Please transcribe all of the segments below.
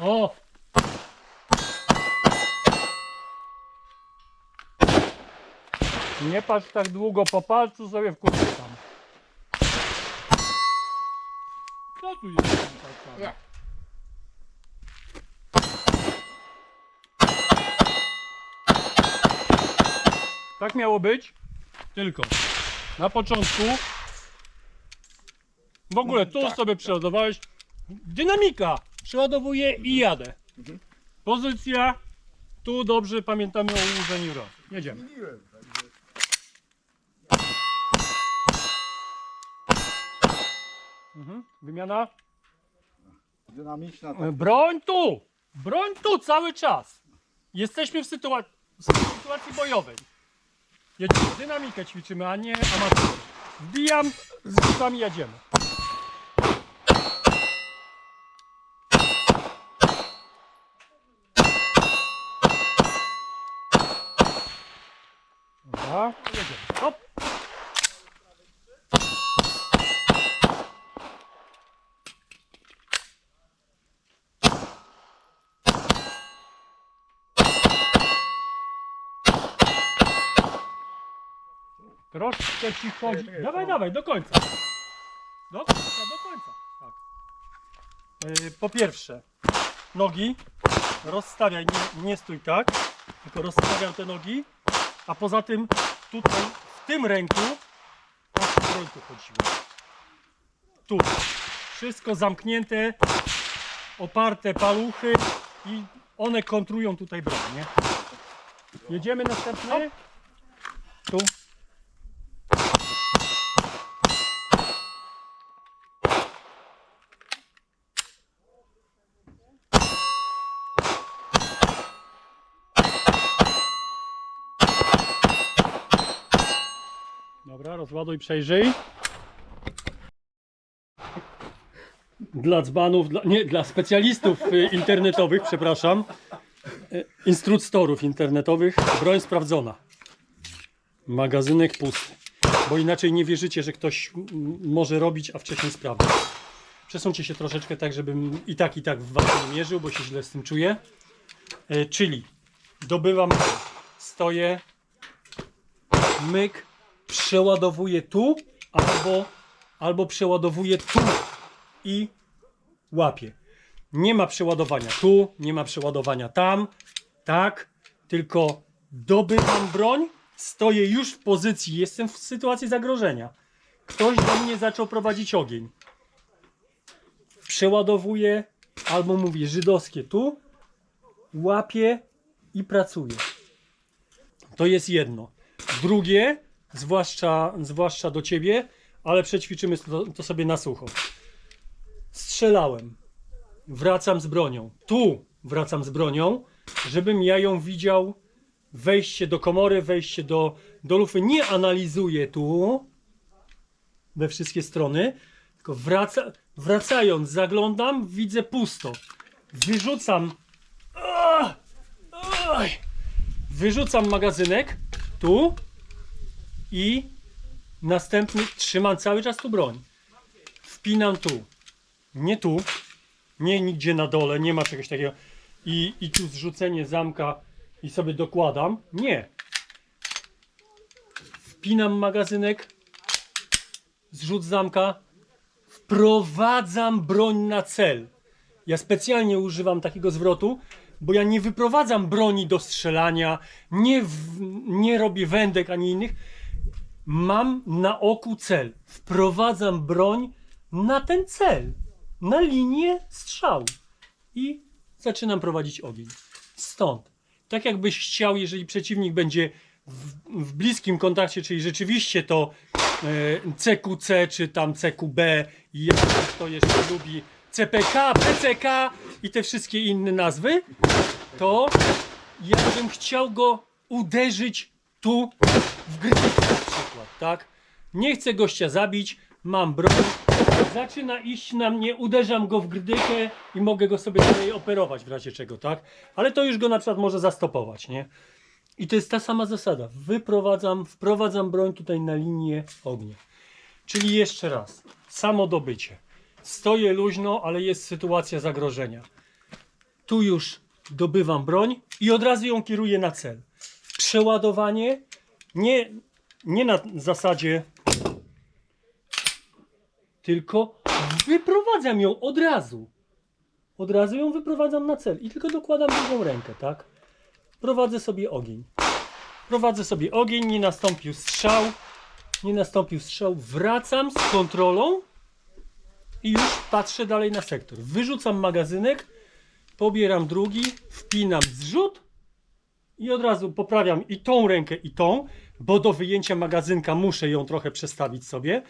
O! Nie patrz tak długo po palcu, sobie wkurczę tam. Co tu jest? palcami? Tak miało być, tylko na początku w ogóle tu tak, sobie przeładowałeś. Dynamika! Przeładowuję i jadę. Pozycja. Tu dobrze pamiętamy o ułożeniu rąk. Jedziemy. Mhm. Wymiana. Dynamiczna, tak. Broń tu! Broń tu cały czas! Jesteśmy w, sytua- w sytuacji bojowej. Jedziemy. Dynamikę ćwiczymy, a nie amator. Wbijam, z rzutami jedziemy. Dobra, jedziemy. Hop. Troszkę ci chodzi. Czekaj, Dawaj, to- dawaj, do końca. Do końca, do końca. Tak. Yy, po pierwsze, nogi rozstawiaj, nie, nie stój tak, tylko rozstawiam te nogi, a poza tym tutaj, w tym ręku, o tu chodziło. Tu. Wszystko zamknięte, oparte paluchy i one kontrują tutaj broń, nie? Jedziemy następny. Tu. Dobra, rozładuj, przejrzyj. Dla dzbanów, dla, nie, dla specjalistów y, internetowych, przepraszam. Y, Instruktorów internetowych, broń sprawdzona. Magazynek pusty. Bo inaczej nie wierzycie, że ktoś może robić, a wcześniej sprawdzić. Przesuńcie się troszeczkę tak, żebym i tak, i tak w was nie mierzył, bo się źle z tym czuję. Y, Czyli dobywam, stoję, myk, przeładowuję tu, albo, albo przeładowuję tu i łapię. Nie ma przeładowania tu, nie ma przeładowania tam, tak, tylko dobywam broń, stoję już w pozycji, jestem w sytuacji zagrożenia. Ktoś do mnie zaczął prowadzić ogień. Przeładowuję, albo mówię żydowskie tu, łapię i pracuję. To jest jedno. Drugie, zwłaszcza, zwłaszcza do ciebie, ale przećwiczymy to, to sobie na sucho. Strzelałem. Wracam z bronią. Tu wracam z bronią, żebym ja ją widział. Wejście do komory, wejście do, do lufy. Nie analizuję tu we wszystkie strony, tylko wraca, wracając, zaglądam, widzę pusto. Wyrzucam. Wyrzucam magazynek tu i następny trzymam cały czas tu broń. Wpinam tu. Nie tu. Nie nigdzie na dole, nie ma czegoś takiego. I, i tu zrzucenie zamka i sobie dokładam. Nie. Wpinam magazynek. Zrzut zamka. Wprowadzam broń na cel. Ja specjalnie używam takiego zwrotu, bo ja nie wyprowadzam broni do strzelania, nie, w, nie robię wędek ani innych. Mam na oku cel. Wprowadzam broń na ten cel, na linię strzału i zaczynam prowadzić ogień. Stąd. Tak jakbyś chciał, jeżeli przeciwnik będzie w, w bliskim kontakcie, czyli rzeczywiście to e, CQC czy tam CQB i jeszcze kto jeszcze lubi CPK, PCK i te wszystkie inne nazwy, to ja bym chciał go uderzyć tu w grypę na przykład, tak? Nie chcę gościa zabić, mam broń, zaczyna iść na mnie, uderzam go w grdykę i mogę go sobie dalej operować w razie czego, tak? Ale to już go na przykład może zastopować, nie? I to jest ta sama zasada. Wyprowadzam, wprowadzam broń tutaj na linię ognia. Czyli jeszcze raz, samo dobycie. stoję luźno, ale jest sytuacja zagrożenia. Tu już dobywam broń i od razu ją kieruję na cel. Przeładowanie nie, nie na zasadzie, tylko wyprowadzam ją od razu. Od razu ją wyprowadzam na cel i tylko dokładam drugą rękę, tak? Prowadzę sobie ogień. Prowadzę sobie ogień, nie nastąpił strzał, nie nastąpił strzał, wracam z kontrolą i już patrzę dalej na sektor. Wyrzucam magazynek, pobieram drugi, wpinam zrzut i od razu poprawiam i tą rękę, i tą, bo do wyjęcia magazynka muszę ją trochę przestawić sobie.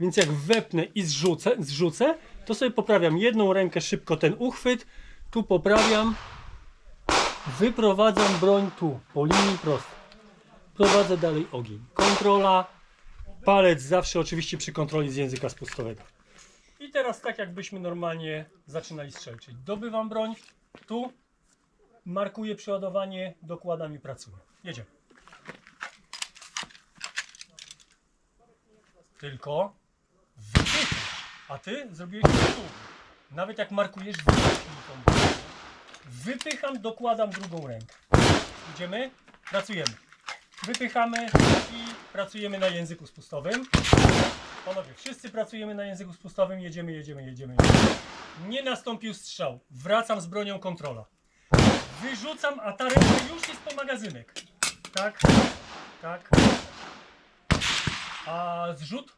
Więc jak wepnę i zrzucę, zrzucę, to sobie poprawiam jedną rękę, szybko ten uchwyt, tu poprawiam, wyprowadzam broń tu, po linii prostej. Prowadzę dalej ogień. Kontrola, palec zawsze oczywiście przy kontroli z języka spustowego. I teraz tak jakbyśmy normalnie zaczynali strzelać. Czyli dobywam broń, tu markuję przeładowanie, dokładam i pracuję. Jedziemy. Tylko a ty zrobiłeś tu. Nawet jak markujesz, broń. Wypycham, dokładam drugą rękę. Idziemy, pracujemy. Wypychamy i pracujemy na języku spustowym. Panowie, wszyscy pracujemy na języku spustowym, jedziemy, jedziemy. jedziemy. Nie nastąpił strzał. Wracam z bronią kontrola. Wyrzucam, a ta ręka już jest po magazynek. Tak, tak. A zrzut?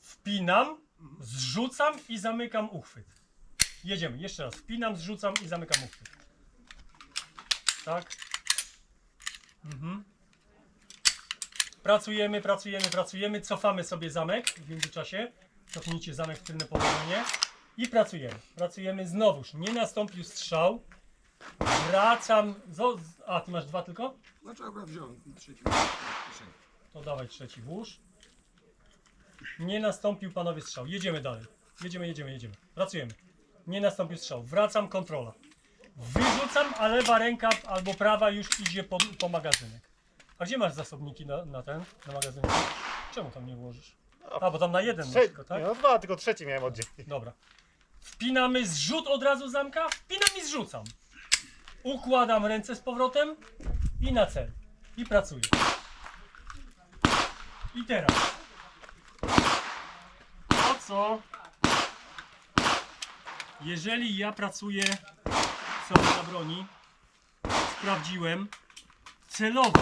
Wpinam, zrzucam i zamykam uchwyt. Jedziemy, jeszcze raz. Wpinam, zrzucam i zamykam uchwyt. Tak. Mhm. Pracujemy, pracujemy, pracujemy. Cofamy sobie zamek w międzyczasie. Cofnijcie zamek w tylne położenie. I pracujemy. Pracujemy znowuż. Nie nastąpił strzał. Wracam. zo- A, ty masz dwa tylko? Znaczy, akurat wziąłem trzeci. To dawaj trzeci włóż. Nie nastąpił panowie strzał. Jedziemy dalej. Jedziemy, jedziemy, jedziemy. Pracujemy. Nie nastąpił strzał. Wracam, kontrola. Wyrzucam, a lewa ręka albo prawa już idzie po, po magazynek. A gdzie masz zasobniki na, na ten, na magazynek? Czemu tam nie włożysz? A, bo tam na jeden masz Trze- tylko, tak? nie, no dwa, tylko trzeci miałem oddzielnie. Dobra. Wpinamy zrzut od razu zamka, wpinam i zrzucam. Układam ręce z powrotem i na cel. I pracuję. I teraz. To co? Jeżeli ja pracuję sobie na broni, sprawdziłem, celowo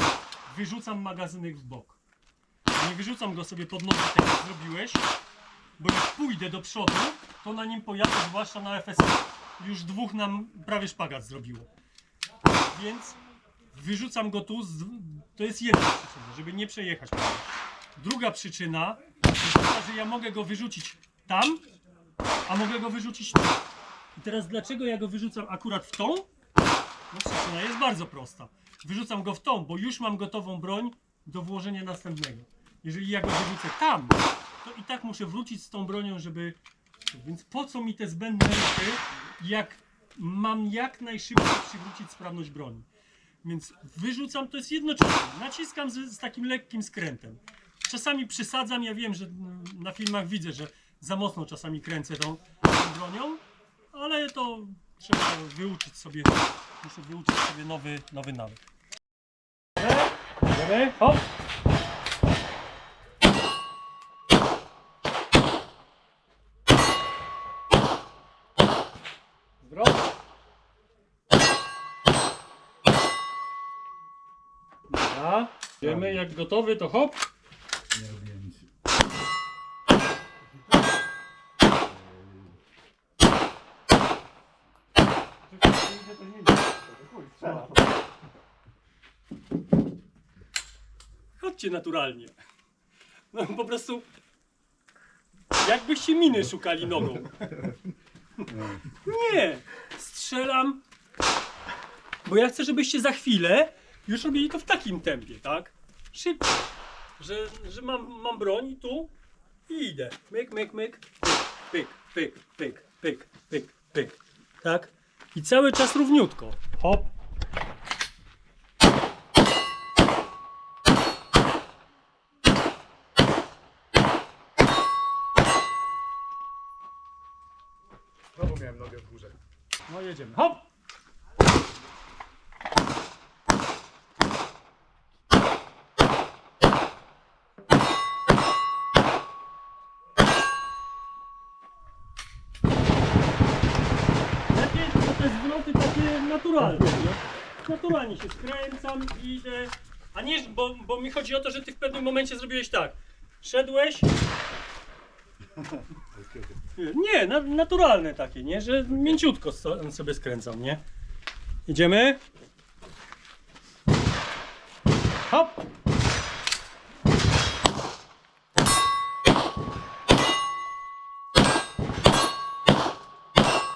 wyrzucam magazynek w bok. Nie wyrzucam go sobie pod nogi, tak jak zrobiłeś, bo jak pójdę do przodu, to na nim pojadę, zwłaszcza na FSL. Już dwóch nam prawie szpagat zrobiło. Więc wyrzucam go tu, z, to jest jedna przyczyna, żeby nie przejechać. Druga przyczyna jest taka, że ja mogę go wyrzucić tam, a mogę go wyrzucić tu. I teraz dlaczego ja go wyrzucam akurat w tą? No przyczyna jest bardzo prosta. Wyrzucam go w tą, bo już mam gotową broń do włożenia następnego. Jeżeli ja go wyrzucę tam, to i tak muszę wrócić z tą bronią, żeby. Więc po co mi te zbędne ruchy, jak mam jak najszybciej przywrócić sprawność broni? Więc wyrzucam, to jest jednocześnie. Naciskam z, z takim lekkim skrętem. Czasami przysadzam, ja wiem, że na filmach widzę, że za mocno czasami kręcę tą, tą bronią, ale to trzeba wyuczyć sobie, muszę wyuczyć sobie nowy, nowy nawyk. Idziemy, hop! Idziemy, jak gotowy, to hop. Nie robiłem nic. Chodźcie naturalnie. No po prostu. Jakbyście miny szukali nogą. Nie! Strzelam. Bo ja chcę, żebyście za chwilę już robili to w takim tempie, tak? Szybko. Że, że mam, mam broń tu i idę. Myk, myk, myk. Pyk, pyk, pyk, pyk, pyk, pyk. Tak? I cały czas równiutko. Hop. Znowu miałem nogę w górze. No jedziemy. Hop! Jakie to te zwroty takie naturalne, nie? Naturalnie się skręcam, idę. A nie, bo, bo mi chodzi o to, że ty w pewnym momencie zrobiłeś tak. Szedłeś. Nie, na, naturalne takie, nie? Że mięciutko so- sobie skręcam, nie? Idziemy. Hop!